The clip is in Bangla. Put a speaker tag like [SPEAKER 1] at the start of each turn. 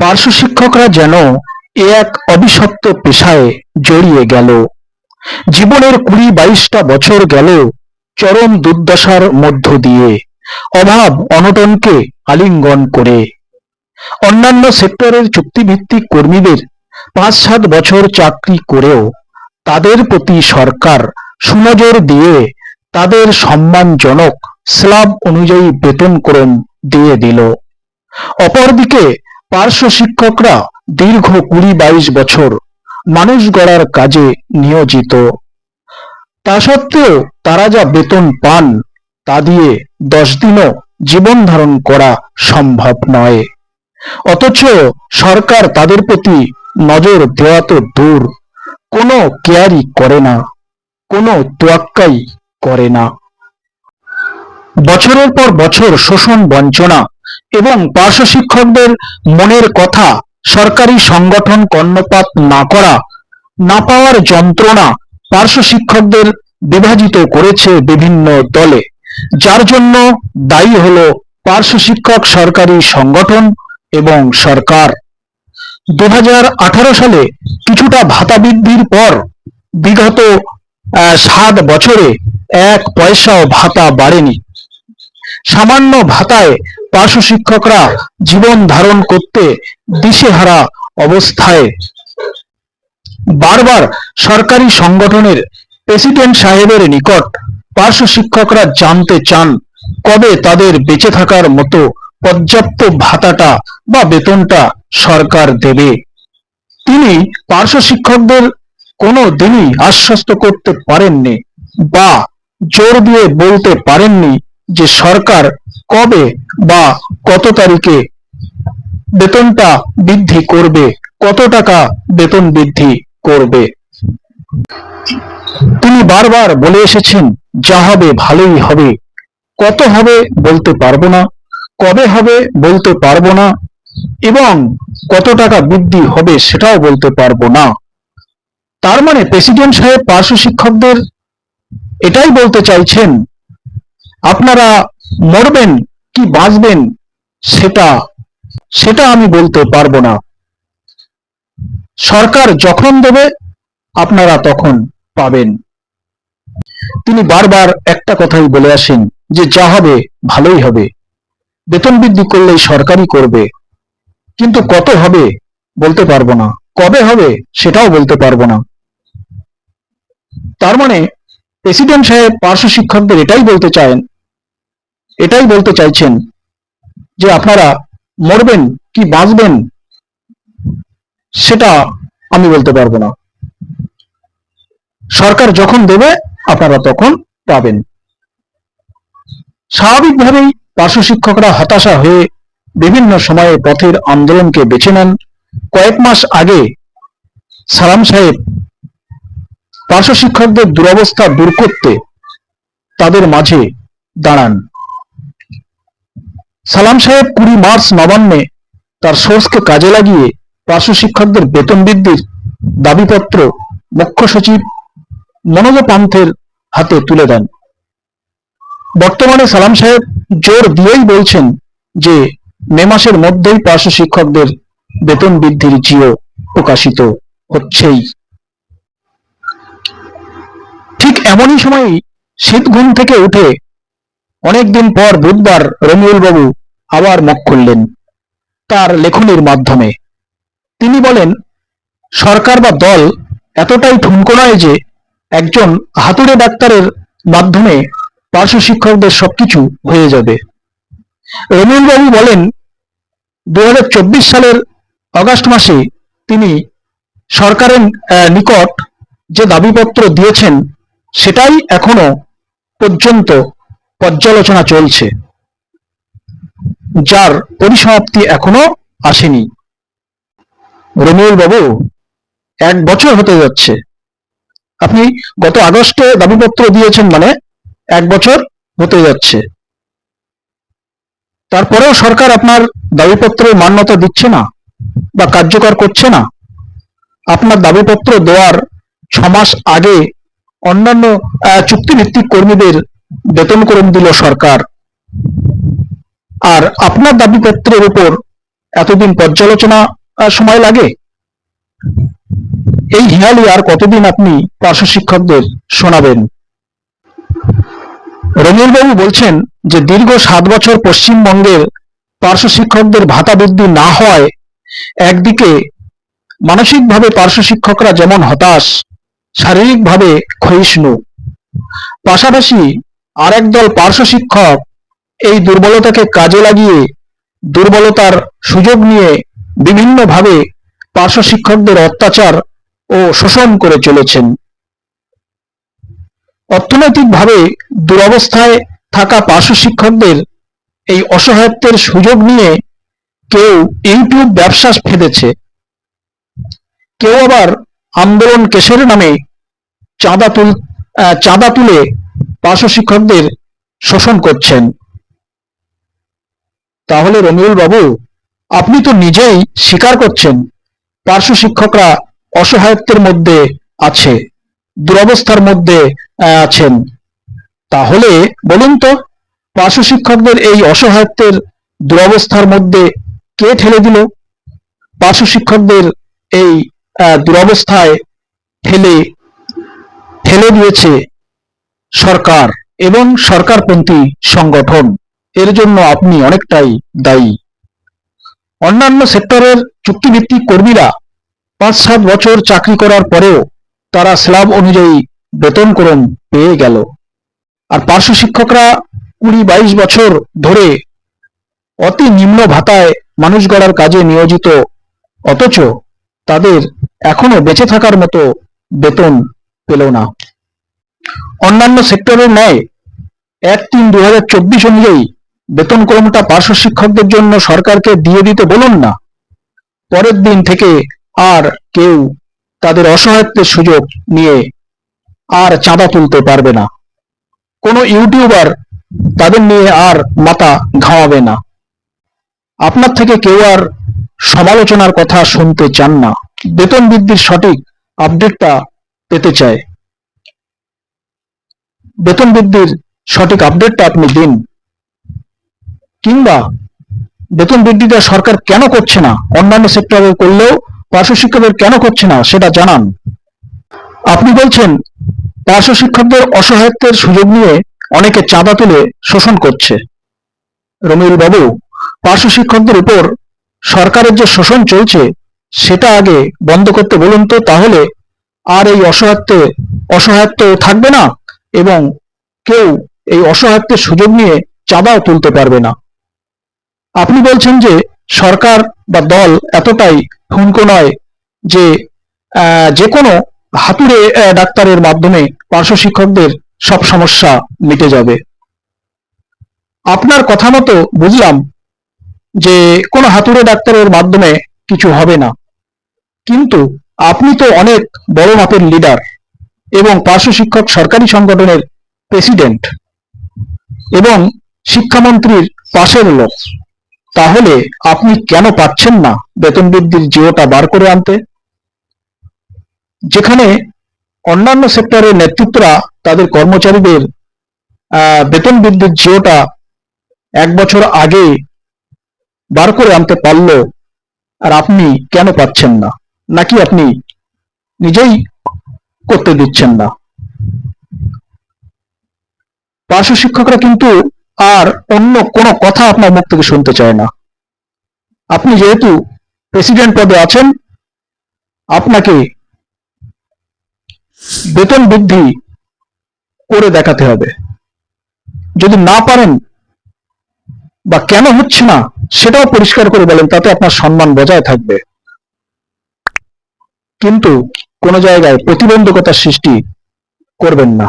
[SPEAKER 1] পার্শ্ব শিক্ষকরা যেন এ এক অভিশপ্ত পেশায় জড়িয়ে গেল। জীবনের কুড়ি বাইশটা বছর গেল চরম দুর্দশার মধ্য দিয়ে। অভাব অনটনকে আলিঙ্গন করে। অন্যান্য সেক্টরের চুক্তিভিত্তিক কর্মীদের পাঁচ সাত বছর চাকরি করেও তাদের প্রতি সরকার সুনজর দিয়ে তাদের সম্মানজনক স্ল্যাব অনুযায়ী বেতনক্রম দিয়ে দিল। অপরদিকে পার্শ্ব শিক্ষকরা দীর্ঘ কুড়ি বাইশ বছর মানুষ গড়ার কাজে নিয়োজিত। তা সত্ত্বেও তারা যা বেতন পান, তা দিয়ে দশ দিনও জীবন ধারণ করা সম্ভব নয়। অথচ সরকার তাদের প্রতি নজর দেওয়া তো দূর, কোনো কেয়ারই করে না, কোনো তোয়াক্কাই করে না। বছরের পর বছর শোষণ বঞ্চনা এবং পার্শ্ব শিক্ষকদের মনের কথা সরকারি সংগঠন কর্ণপাত না করা, না পাওয়ার যন্ত্রণা পার্শ্ব শিক্ষকদের বিভাজিত করেছে বিভিন্ন দলে। যার জন্য দায়ী হল পার্শ্ব শিক্ষক সরকারি সংগঠন এবং সরকার। দু হাজার আঠারো সালে কিছুটা ভাতা বৃদ্ধির পর বিগত সাত বছরে এক পয়সাও ভাতা বাড়েনি। সামান্য ভাতায় পার্শ্ব শিক্ষকরা জীবন ধারণ করতে দিশেহারা অবস্থায়। বারবার সরকারি সংগঠনের প্রেসিডেন্ট সাহেবের নিকট পার্শ্ব শিক্ষকরা জানতে চান, কবে তাদের বেঁচে থাকার মতো পর্যাপ্ত ভাতাটা বা বেতনটা সরকার দেবে। তিনি পার্শ্ব শিক্ষকদের কোনো দিনই আশ্বস্ত করতে পারেননি বা জোর দিয়ে বলতে পারেননি যে সরকার কবে বা কত তারিখে বেতনটা বৃদ্ধি করবে, কত টাকা বেতন বৃদ্ধি করবে? তিনি বারবার বলে এসেছেন, যা হবে ভালোই হবে। কত হবে বলতে পারব না, কবে হবে বলতে পারব না, এবং কত টাকা বৃদ্ধি হবে সেটাও বলতে পারব না। তার মানে প্রেসিডেন্ট সাহেব পার্শ্ব শিক্ষকদের এটাই বলতে চাইছেন আপনারা মরবেন কি বাঁচবেন সেটা সেটা আমি বলতে পারব না। সরকার যখন দেবে, আপনারা তখন পাবেন। তিনি বারবার একটা কথাই বলে আসেন যে, যা হবে, ভালোই হবে। বেতন বৃদ্ধি করলেই সরকারই করবে। কিন্তু কত হবে বলতে পারব না। কবে হবে সেটাও বলতে পারব না। তার মানে প্রেসিডেন্ট সাহেব পার্শ্ব শিক্ষকদের এটাই বলতে চান এটাই বলতে চাইছেন যে আপনারা মরবেন কি বাঁচবেন সেটা আমি বলতে পারব না। সরকার যখন দেবে, আপনারা তখন পাবেন। স্বাভাবিকভাবেই পার্শ্ব শিক্ষকরা হতাশা হয়ে বিভিন্ন সময়ে পথের আন্দোলনকে বেছে নেন। কয়েক মাস আগে সালাম সাহেব পার্শ্ব শিক্ষকদের দুরবস্থা দূর করতে তাদের মাঝে দাঁড়ান। সালাম সাহেব কুড়ি মার্চ নবান্নে তার সোর্সকে কাজে লাগিয়ে পার্শ্ব শিক্ষকদের বেতন বৃদ্ধির দাবিপত্র মুখ্য সচিব মনোজ পান্থের হাতে তুলে দেন। বর্তমানে সালাম সাহেব জোর দিয়েই বলছেন যে, মে মাসের মধ্যেই পার্শ্ব শিক্ষকদের বেতন বৃদ্ধির জিও প্রকাশিত হচ্ছেই। এমনই সময়ই শীত ঘুম থেকে উঠে অনেকদিন পর বুধবার রমিউল বাবু আবার মুখ খুললেন তার লেখনির মাধ্যমে। তিনি বলেন, সরকার বা দল এতটাই ঠুনকো নয় যে একজন হাতুড়ে ডাক্তারের মাধ্যমে পার্শ্ব শিক্ষকদের সবকিছু হয়ে যাবে। রমিউল বাবু বলেন দু হাজার চব্বিশ সালের অগাস্ট মাসে তিনি সরকারের নিকট যে দাবিপত্র দিয়েছেন সেটাই এখনও পর্যন্ত পর্যালোচনা চলছে। যার পরিসমাপ্তি এখনও আসেনি। রমিউল বাবু, এক বছর হতে যাচ্ছে। আপনি গত আগস্টে দাবিপত্র দিয়েছেন মানে এক বছর হতে যাচ্ছে। তারপরেও সরকার আপনার দাবিপত্রের মান্যতা দিচ্ছে না বা কার্যকর করছে না। আপনার দাবিপত্র দেওয়ার ছ মাস আগে অন্যান্য চুক্তিভিত্তিক কর্মীদের বেতন বেতনকরণ দিল সরকার। আর আপনার দাবিপত্রের উপর এতদিন পর্যালোচনা সময় লাগে? এই হিয়ালি আর কতদিন আপনি পার্শ্ব শিক্ষকদের শোনাবেন? রমিলবাবু বলছেন যে দীর্ঘ সাত বছর পশ্চিমবঙ্গের পার্শ্ব শিক্ষকদের ভাতা বৃদ্ধি না হয় একদিকে মানসিকভাবে পার্শ্ব শিক্ষকরা যেমন হতাশ শারীরিকভাবে ক্ষয়িষ্ণু। পাশাপাশি আরেক দল পার্শ্ব শিক্ষক এই দুর্বলতাকে কাজে লাগিয়ে দুর্বলতার সুযোগ নিয়ে বিভিন্নভাবে পার্শ্ব শিক্ষকদের অত্যাচার ও শোষণ করে চলেছেন। অর্থনৈতিকভাবে দুরবস্থায় থাকা পার্শ্ব শিক্ষকদের এই অসহায়ত্বের সুযোগ নিয়ে কেউ ইউটিউব ব্যবসা ফেদেছে। কেউ আবার আন্দোলন কেশরের নামে চাঁদা তুল চাঁদা তুলে পার্শ্ব শিক্ষকদের শোষণ করছেন। তাহলে রমিউল বাবু, আপনি তো নিজেই স্বীকার করছেন পার্শ্ব শিক্ষকরা অসহায়ত্বের মধ্যে আছে, দুরবস্থার মধ্যে আছেন। তাহলে বলুন তো পার্শ্ব শিক্ষকদের এই অসহায়ত্বের দুরবস্থার মধ্যে কে ঠেলে দিল? পার্শ্ব শিক্ষকদের এই দুরবস্থায় ঠেলে ঠেলে দিয়েছে সরকার এবং সরকারপন্থী সংগঠন। এর জন্য আপনি অনেকটাই দায়ী। অন্যান্য সেক্টরের চুক্তিভিত্তিক কর্মীরা পাঁচ সাত বছর চাকরি করার পরেও তারা স্ল্যাব অনুযায়ী বেতন বেতনক্রম পেয়ে গেল। আর পার্শ্ব শিক্ষকরা কুড়ি বাইশ বছর ধরে অতি নিম্ন ভাতায় মানুষ গড়ার কাজে নিয়োজিত, অথচ তাদের এখনও বেঁচে থাকার মতো বেতন পেল না। অন্যান্য সেক্টরের ন্যায় এক তিন দু অনুযায়ী বেতন ক্রমটা পার্শ্ব শিক্ষকদের জন্য সরকারকে দিয়ে দিতে বলুন না। পরের দিন থেকে আর কেউ তাদের অসহায়ত্বের সুযোগ নিয়ে আর চাঁদা তুলতে পারবে না। কোনো ইউটিউবার তাদের নিয়ে আর মাথা ঘামাবে না। আপনার থেকে কেউ আর সমালোচনার কথা শুনতে চান না। বেতন বৃদ্ধির সঠিক আপডেটটা পেতে চায়। বেতন বৃদ্ধির সঠিক আপডেটটা আপনি দিন। কিংবা বেতন বৃদ্ধিটা সরকার কেন করছে না? অন্যান্য সেক্টরে করলেও পার্শ্ব শিক্ষকদের কেন করছে না, সেটা জানান। আপনি বলছেন, পার্শ্ব শিক্ষকদের অসহায়ত্বের সুযোগ নিয়ে অনেকে চাঁদা তুলে শোষণ করছে। রমিউল বাবু, পার্শ্ব শিক্ষকদের উপর সরকারের যে শোষণ চলছে, সেটা আগে বন্ধ করতে বলুন তো, তাহলে আর এই অসহায়ত্বে, অসহায়ত্ব থাকবে না এবং কেউ এই অসহায়ত্বের সুযোগ নিয়ে চাঁদাও তুলতে পারবে না। আপনি বলছেন যে সরকার বা দল এতটাই হুমকো নয় যে যে কোনো হাতুড়ে ডাক্তারের মাধ্যমে পার্শ্ব শিক্ষকদের সব সমস্যা মিটে যাবে। আপনার কথা মতো বুঝলাম যে কোনো হাতুড়ে ডাক্তারের মাধ্যমে কিছু হবে না। কিন্তু আপনি তো অনেক বড় মাপের লিডার এবং পার্শ্ব শিক্ষক সরকারি সংগঠনের প্রেসিডেন্ট এবং শিক্ষামন্ত্রীর পাশের লোক, তাহলে আপনি কেন পাচ্ছেন না বেতন বৃদ্ধির জিওটা বার করে আনতে? যেখানে অন্যান্য সেক্টরের নেতৃত্বরা তাদের কর্মচারীদের বেতন বৃদ্ধির জিওটা এক বছর আগে বার করে আনতে পারল, আর আপনি কেন পাচ্ছেন না? নাকি আপনি নিজেই করতে দিচ্ছেন না? পার্শ্ব শিক্ষকরা কিন্তু আর অন্য কোনো কথা আপনার মুখ থেকে শুনতে চায় না। আপনি যেহেতু প্রেসিডেন্ট পদে আছেন, আপনাকে বেতন বৃদ্ধি করে দেখাতে হবে। যদি না পারেন বা কেন হচ্ছে না, সেটাও পরিষ্কার করে বলেন, তাতে আপনার সম্মান বজায় থাকবে। কিন্তু কোনো জায়গায় প্রতিবন্ধকতার সৃষ্টি করবেন না।